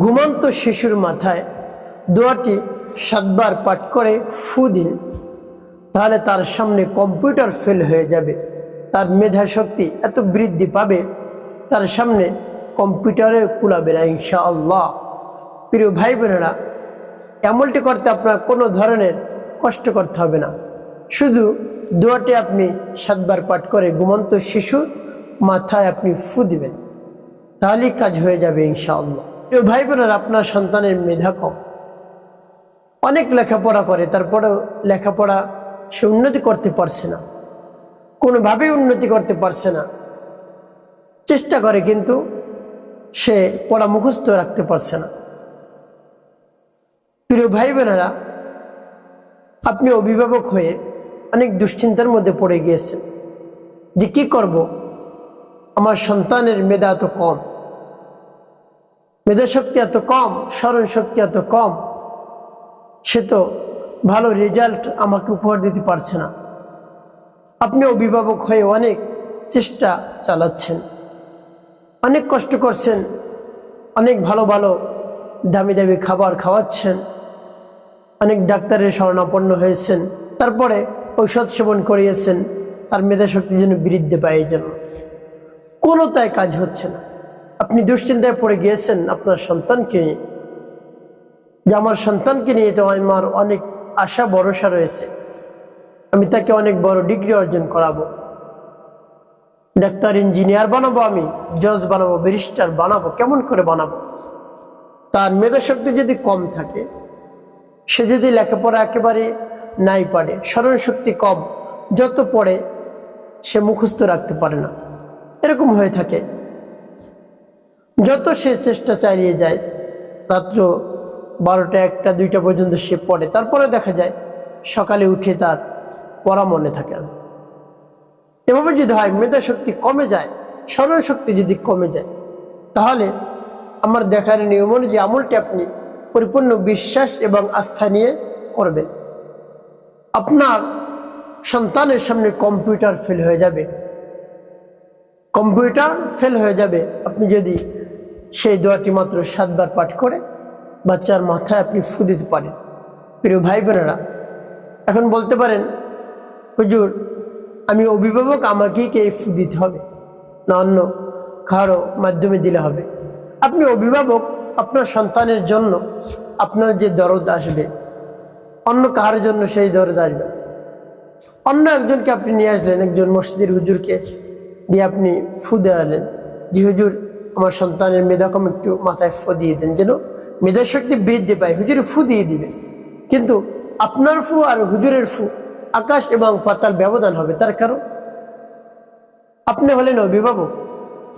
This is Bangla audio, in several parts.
ঘুমন্ত শিশুর মাথায় দোয়াটি সাতবার পাঠ করে ফু দিন। তাহলে তার সামনে কম্পিউটার ফেল হয়ে যাবে। তার মেধা শক্তি এত বৃদ্ধি পাবে, তার সামনে কম্পিউটারে কুলাবে না ইনশা আল্লাহ প্রিয় ভাই বোনেরা এমনটি করতে আপনার কোনো ধরনের কষ্ট করতে হবে না। শুধু দোয়াটি আপনি সাতবার পাঠ করে ঘুমন্ত শিশুর মাথায় আপনি ফু দিবেন, তাহলেই কাজ হয়ে যাবে ইনশাআল্লাহ। প্রিয় ভাই বোনেরা আপনার সন্তানের মেধা কম। অনেক লেখাপড়া করে, তারপরেও লেখাপড়া সে উন্নতি করতে পারছে না। কোনোভাবেই উন্নতি করতে পারছে না। চেষ্টা করে, কিন্তু সে পড়া মুখস্থ রাখতে পারছে না। প্রিয় ভাই বোনেরা আপনি অভিভাবক হয়ে অনেক দুশ্চিন্তার মধ্যে পড়ে গিয়েছেন যে কি করব? আমার সন্তানের মেধা এত কম। মেধা শক্তি এত কম স্মরণ শক্তি এত কম, সে তো ভালো রেজাল্ট আমাকে উপহার দিতে পারছে না। আপনি অভিভাবক হয়ে অনেক চেষ্টা চালাচ্ছেন। অনেক কষ্ট করছেন, অনেক ভালো ভালো দামি দামি খাবার খাওয়াচ্ছেন, অনেক ডাক্তারের শরণাপন্ন হয়েছেন, তারপরে ঔষধ সেবন করিয়েছেন, তার মেধাশক্তি যেন বৃদ্ধি পায় এই জন্য কোনো তাই কাজ হচ্ছে না। দুশ্চিন্তায় পড়ে গিয়েছেন আপনার সন্তানকে যে আমার সন্তানকে নিয়ে তো আমার অনেক আশা, ভরসা রয়েছে। আমি তাকে অনেক বড় ডিগ্রি অর্জন করাবো। ডাক্তার, ইঞ্জিনিয়ার বানাবো আমি, জজ বানাবো, ব্যারিস্টার বানাবো, কেমন করে বানাবো? তার মেধাশক্তি যদি কম থাকে, সে যদি লেখাপড়া একেবারে নাই পারে স্মরণ শক্তি কম, যত পড়ে সে মুখস্থ রাখতে পারে না। এরকম হয়ে থাকে। যত সে চেষ্টা চালিয়ে যায়, রাত্র বারোটা একটা, দুইটা পর্যন্ত সে পড়ে। তারপরে দেখা যায়, সকালে উঠে তার পড়া মনে থাকে। এভাবে যদি হয় মেধা শক্তি কমে যায়, স্মরণ শক্তি যদি কমে যায়, তাহলে আমার দেখার নিয়ম অনুযায়ী আমলটি আপনি পরিপূর্ণ বিশ্বাস এবং আস্থা নিয়ে করবেন। আপনার সন্তানের সামনে কম্পিউটার ফেল হয়ে যাবে। কম্পিউটার ফেল হয়ে যাবে। আপনি যদি সেই দোয়াটি মাত্র সাতবার পাঠ করে বাচ্চার মাথায় আপনি ফু দিতে পারেন। প্রিয় ভাই বোনেরা, এখন বলতে পারেন, হুজুর, আমি অভিভাবক আমাকেই কে ফু দিতে হবে? না অন্য কারও মাধ্যমে দিলে হবে। আপনি অভিভাবক, আপনার সন্তানের জন্য আপনার যে দরদ আসবে, অন্য কাহার জন্য সেই দরদ আসবে? অন্য একজনকে আপনি নিয়ে আসলেন, একজন মসজিদের হুজুরকে দিয়ে আপনি ফু দেওয়ালেন। যে হুজুর আমার সন্তানের মেধা কম একটু মাথায় ফু দিয়ে দেন যেন মেধা শক্তি বৃদ্ধি পায় হুজুর ফু দিয়ে দিবে। কিন্তু আপনার ফু আর হুজুরের ফু আকাশ এবং পাতাল ব্যবধান হবে, তার কারণ? আপনি হলেন অভিভাবক,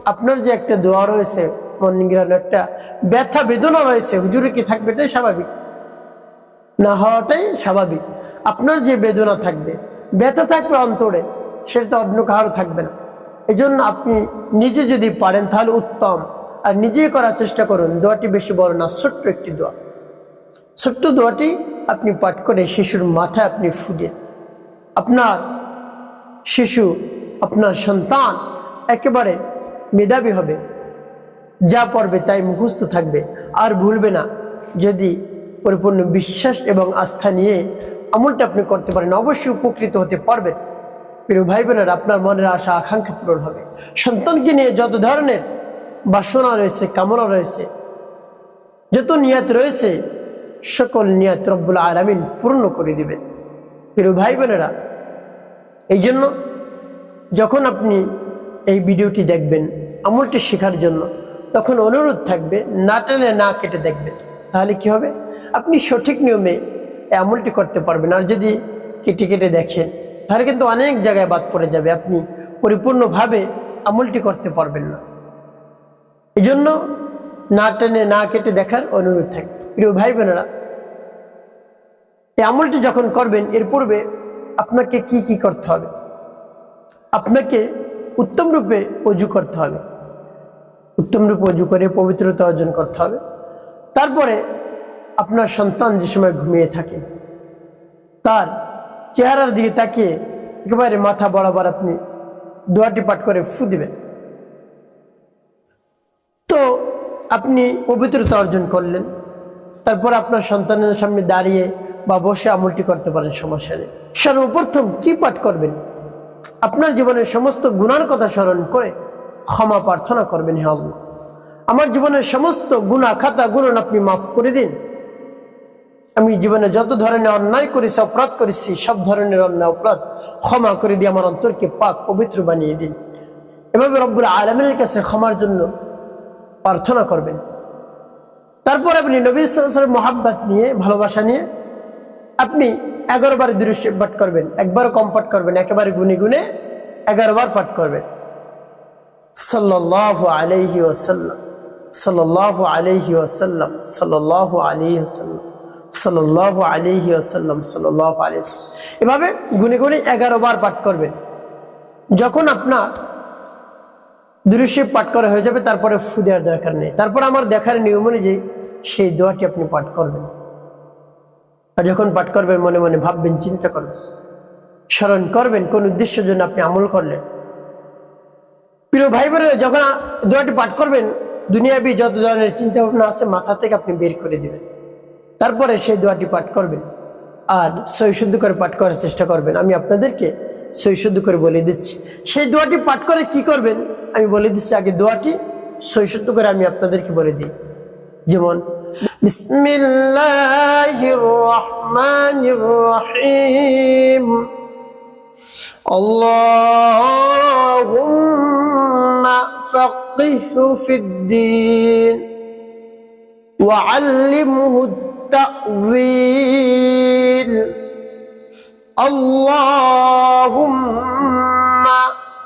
আপনার যে একটা দোয়া রয়েছে মন মর্নিংগ্রান একটা ব্যথা বেদনা রয়েছে, হুজুরে কি থাকবে এটাই স্বাভাবিক? না হওয়াটাই স্বাভাবিক। আপনার যে বেদনা থাকবে, ব্যথা থাকবে অন্তরে, সেটা তো অন্য কারও থাকবে না। এই জন্য আপনি নিজে যদি পারেন, তাহলে উত্তম। আর নিজেই করার চেষ্টা করুন। দোয়াটি বেশি বড় না, ছোট্ট একটি দোয়া। ছোট্ট দোয়াটি আপনি পাঠ করে শিশুর মাথায় আপনি ফুজে আপনার শিশু, আপনার সন্তান একেবারে মেধাবী হবে। যা পড়বে তাই মুখস্থ থাকবে। আর ভুলবে না। যদি পরিপূর্ণ বিশ্বাস এবং আস্থা নিয়ে আমলটা আপনি করতে পারেন, অবশ্যই উপকৃত হতে পারবেন। প্রিয় ভাই বোনের, আপনার মনের আশা, আকাঙ্ক্ষা পূরণ হবে। সন্তানকে নিয়ে যত ধরনের বাসনা রয়েছে, কামনা রয়েছে, যত নিয়াত রয়েছে, সকল নিয়াত রব্বুল আলমিন পূর্ণ করে দিবেন। প্রিয় ভাই বোনেরা এই জন্য যখন আপনি এই ভিডিওটি দেখবেন, আমলটি শেখার জন্য, তখন অনুরোধ থাকবে, না টেনে না কেটে দেখবেন। তাহলে কি হবে? আপনি সঠিক নিয়মে এই আমলটি করতে পারবেন। আর যদি কেটে কেটে দেখেন তাহলে কিন্তু অনেক জায়গায় বাদ পড়ে যাবে। আপনি পরিপূর্ণভাবে আমলটি করতে পারবেন না। এই জন্য না টেনে, না কেটে দেখার অনুরোধ থাকে। প্রিয় ভাই বোনেরা এই আমলটি যখন করবেন, এর পূর্বে আপনাকে কি কি করতে হবে? আপনাকে উত্তম রূপে অজু করতে হবে। উত্তম রূপে অজু করে পবিত্রতা অর্জন করতে হবে। তারপরে আপনার সন্তান যে সময় ঘুমিয়ে থাকে, তার চেহারার দিকে তাকিয়ে একেবারে মাথা বরাবর আপনি দোয়াটি পাঠ করে ফু দিবেন। তো আপনি পবিত্রতা অর্জন করলেন। তারপর আপনার সন্তানের সামনে দাঁড়িয়ে বা বসে আমলটি করতে পারেন, সমস্যা নেই। সর্বপ্রথম কি পাঠ করবেন? আপনার জীবনের সমস্ত গুণার কথা স্মরণ করে ক্ষমা প্রার্থনা করবেন, হে আল্লাহ। আমার জীবনের সমস্ত গুণা, খাতা, গুণন আপনি মাফ করে দিন। আমি জীবনে যত ধরনের অন্যায় করেছি, অপরাধ করেছি, সব ধরনের অন্যায়, অপরাধ ক্ষমা করে দিয়ে আমার অন্তরকে পাক, পবিত্র বানিয়ে দিন। এভাবে রব্বুল আলমের কাছে ক্ষমার জন্য প্রার্থনা করবেন। তারপর আপনি নবী সালের মোহাব্বত নিয়ে, ভালোবাসা নিয়ে আপনি এগারো বার দৃশ্য পাঠ করবেন একবার কম পাঠ করবেন, একেবারে গুনে গুনে এগারো বার পাঠ করবেন। সাল্লাহ আলাইহি ওসাল্লাম সাল্লাহ আলাইহি ওসাল্লাম সাল্লাহ আলাইহি ওসাল্লাম সাল্লাহ আলাইহি ওসাল্লাম সাল্লাহ ওয়াসাল্লাম। এভাবে গুনে গুনে এগারো বার পাঠ করবেন। যখন আপনার দৃশ্য পাঠ করা হয়ে যাবে, তারপরে ফু দেওয়ার দরকার নেই। তারপর আমার দেখার নিয়ম অনুযায়ী সেই দোয়াটি আপনি পাঠ করবেন। আর যখন পাঠ করবেন, মনে মনে ভাববেন, চিন্তা করবেন। স্মরণ করবেন, কোন উদ্দেশ্যের জন্য আপনি আমল করলেন। প্রিয় ভাই বোনেরা যখন দোয়াটি পাঠ করবেন, দুনিয়াবি যত ধরনের চিন্তা ভাবনা আছে, মাথা থেকে আপনি বের করে দিবেন। তারপরে সেই দোয়াটি পাঠ করবেন। আর সৈশুদ্ধ করে পাঠ করার চেষ্টা করবেন। আমি আপনাদেরকে সৈশুদ্ধ করে বলে দিচ্ছি। সেই দোয়াটি পাঠ করে কি করবেন? আমি বলে দিচ্ছি, আগে দোয়াটি সৈশুদ্ধ করে আমি আপনাদেরকে বলে দিই। যেমন ফিদ্দিন ওয়া التأويل اللهم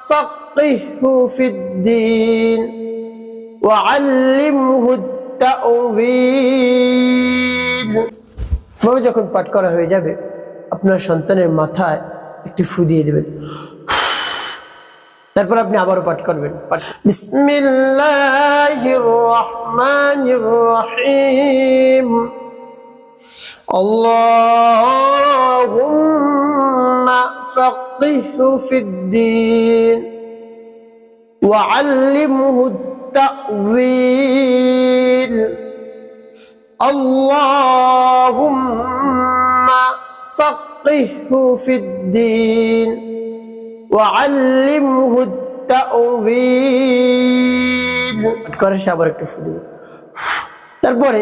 فقهه في الدين وعلمه التأويل এভাবে যখন পাঠ করা হয়ে যাবে আপনার সন্তানের মাথায় একটি ফু দিয়ে দেবেন তারপর আপনি আবারও পাঠ করবেন পাঠ বিসমিল্লাহির রহমানির রহিম اللهم فقهه في الدين وعلمه التأويل اللهم فقهه في الدين وعلمه التأويل করে সে আবার একটু ফু দিবেন। তারপরে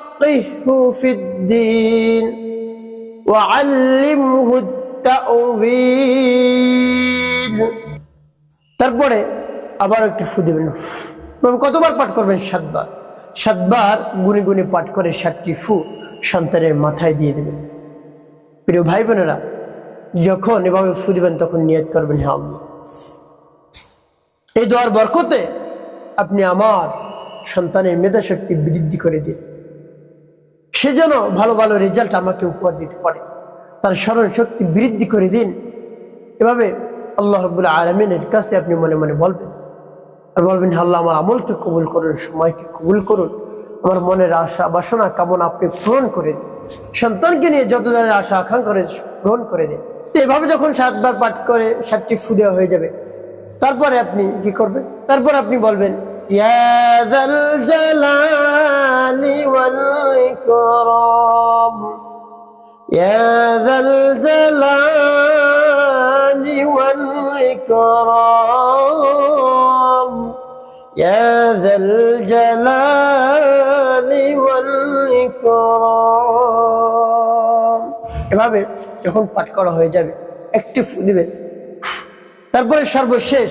في الدين وعلمه التأويل তারপরে আবার একটি ফু দেবেন এভাবে কতবার পাঠ করবেন সাতবার সাতবার গুনে গুনে পাঠ করে সাতটি ফু সন্তানের মাথায় দিয়ে দেবেন প্রিয় ভাই বোনেরা যখন এভাবে ফু দিবেন তখন নিয়ত করবেন হ্যাঁ আল্লাহ এই দোয়ার বরকতে আপনি আমার সন্তানের মেধা শক্তি বৃদ্ধি করে দিন সে যেন ভালো ভালো রেজাল্ট আমাকে উপহার দিতে পারে। তার স্মরণ শক্তি বৃদ্ধি করে দিন। এভাবে আল্লাহ রবুল্লাহ আলমিনের কাছে আপনি মনে মনে বলবেন। আর বলবেন, "হে আল্লাহ, আমার আমলকে কবুল করুন, সময়কে কবুল করুন। আমার মনের আশা, বাসনা, কামনা আপনি পূরণ করে দিন। সন্তানকে নিয়ে যত ধরনের আশা, আকাঙ্ক্ষা করে পূরণ করে দিন। এভাবে যখন সাতবার পাঠ করে, সাতটি ফুদেওয়া হয়ে যাবে। তারপরে আপনি কি করবেন? তারপর আপনি বলবেন يا ذا الجلال والإكرام يا ذا الجلال والإكرام يا ذا الجلال والإكرام এভাবে যখন পাঠ করা হয়ে যাবে একটি ফু দিবেন তারপরে সর্বশেষ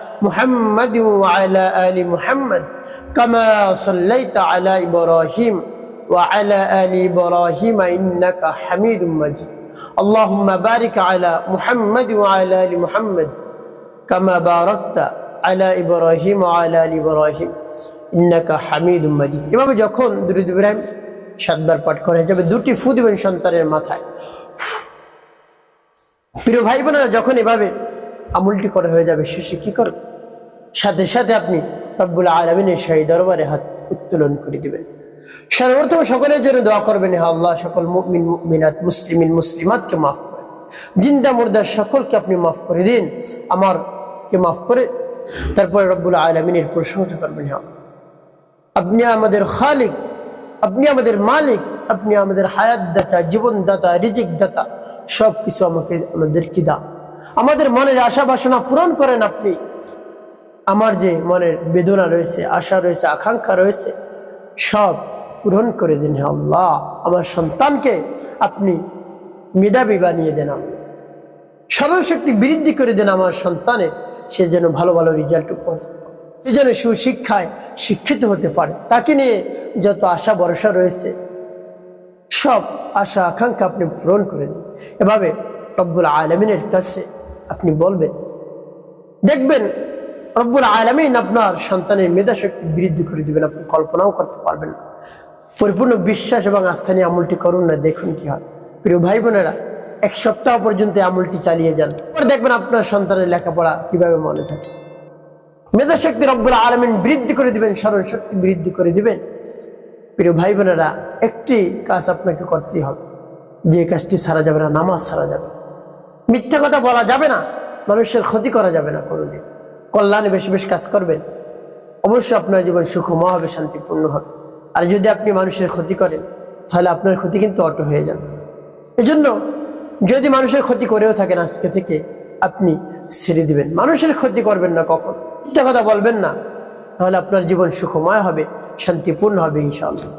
محمد وعلى ال محمد كما صليت على ابراهيم وعلى ال ابراهيم انك حميد مجيد اللهم بارك على محمد وعلى ال محمد كما باركت على ابراهيم وعلى ال ابراهيم انك حميد مجيد এভাবে যখন দুরূদ ইব্রাহিম সাতবার পাঠ করা হয়ে যাবে দুটি ফু দিবেন সন্তানের মাথায় প্রিয় ভাই বোনেরা যখন এভাবে আমুলটি করা হয়ে যাবে শেষে কি করবে সাথে সাথে আপনি রব্বুল আলমিনের সেই দরবারে হাত উত্তোলন করে দিবেন। সর্বপ্রথম সকলের জন্য দোয়া করবেন হ্যাঁ আল্লাহ, সকল মুমিন, মুমিনাত, মুসলিমিন, মুসলিমাতকে মাফ করেন। জিন্দা মুর্দার সকলকে আপনি মাফ করে দিন, আমারকে মাফ করে তারপরে রব্বুল আলমিনের প্রশংসা করবেন হ্যাঁ আপনি আমাদের খালিক, আপনি আমাদের মালিক, আপনি আমাদের হায়াত দাতা জীবন দাতা রিজিক দাতা সব কিছু আমাকে আমাদেরকে দাও। আমাদের মনের আশা বাসনা পূরণ করেন আপনি। আমার যে মনের বেদনা রয়েছে, আশা রয়েছে, আকাঙ্ক্ষা রয়েছে, সব পূরণ করে দিন আল্লাহ। আমার সন্তানকে আপনি মেধাবী বানিয়ে দেন। স্মরণশক্তি বৃদ্ধি করে দেন আমার সন্তানের সে যেন ভালো ভালো রেজাল্ট করতে সে যেন সুশিক্ষায় শিক্ষিত হতে পারে। তাকে নিয়ে যত আশা ভরসা রয়েছে, সব আশা, আকাঙ্ক্ষা আপনি পূরণ করে দিন। এভাবে রব্বুল আলমিনের কাছে আপনি বলবেন, দেখবেন রব্বুল আলমিন আপনার সন্তানের মেধা শক্তি বৃদ্ধি করে দিবেন, আপনি কল্পনাও করতে পারবেন না। পরিপূর্ণ বিশ্বাস এবং আস্থা নিয়ে আমলটি করুন না, দেখুন কি হয়। প্রিয় ভাই বোনেরা, এক সপ্তাহ পর্যন্ত আমলটি চালিয়ে যান। পরে দেখবেন আপনার সন্তানের লেখাপড়া কীভাবে মনে থাকে। মেধা শক্তি রব্বুল আলমিন বৃদ্ধি করে দিবেন স্মরণ শক্তি বৃদ্ধি করে দিবেন। প্রিয় ভাই বোনেরা, একটি কাজ আপনাকে করতেই হবে। যে কাজটি ছাড়া যাবে না, নামাজ ছাড়া যাবে। মিথ্যা কথা বলা যাবে না, মানুষের ক্ষতি করা যাবে না কোনোদিন। কল্যাণে বেশি বেশি কাজ করবেন। অবশ্যই আপনার জীবন সুখময় হবে, শান্তিপূর্ণ হবে। আর যদি আপনি মানুষের ক্ষতি করেন, তাহলে আপনার ক্ষতি কিন্তু অটো হয়ে যাবে। এজন্য যদি মানুষের ক্ষতি করেও থাকেন আজকে থেকে, আপনি ছেড়ে দিবেন। মানুষের ক্ষতি করবেন না কখন। মিথ্যা কথা বলবেন না। তাহলে আপনার জীবন সুখময় হবে, শান্তিপূর্ণ হবে ইনশাআল্লাহ।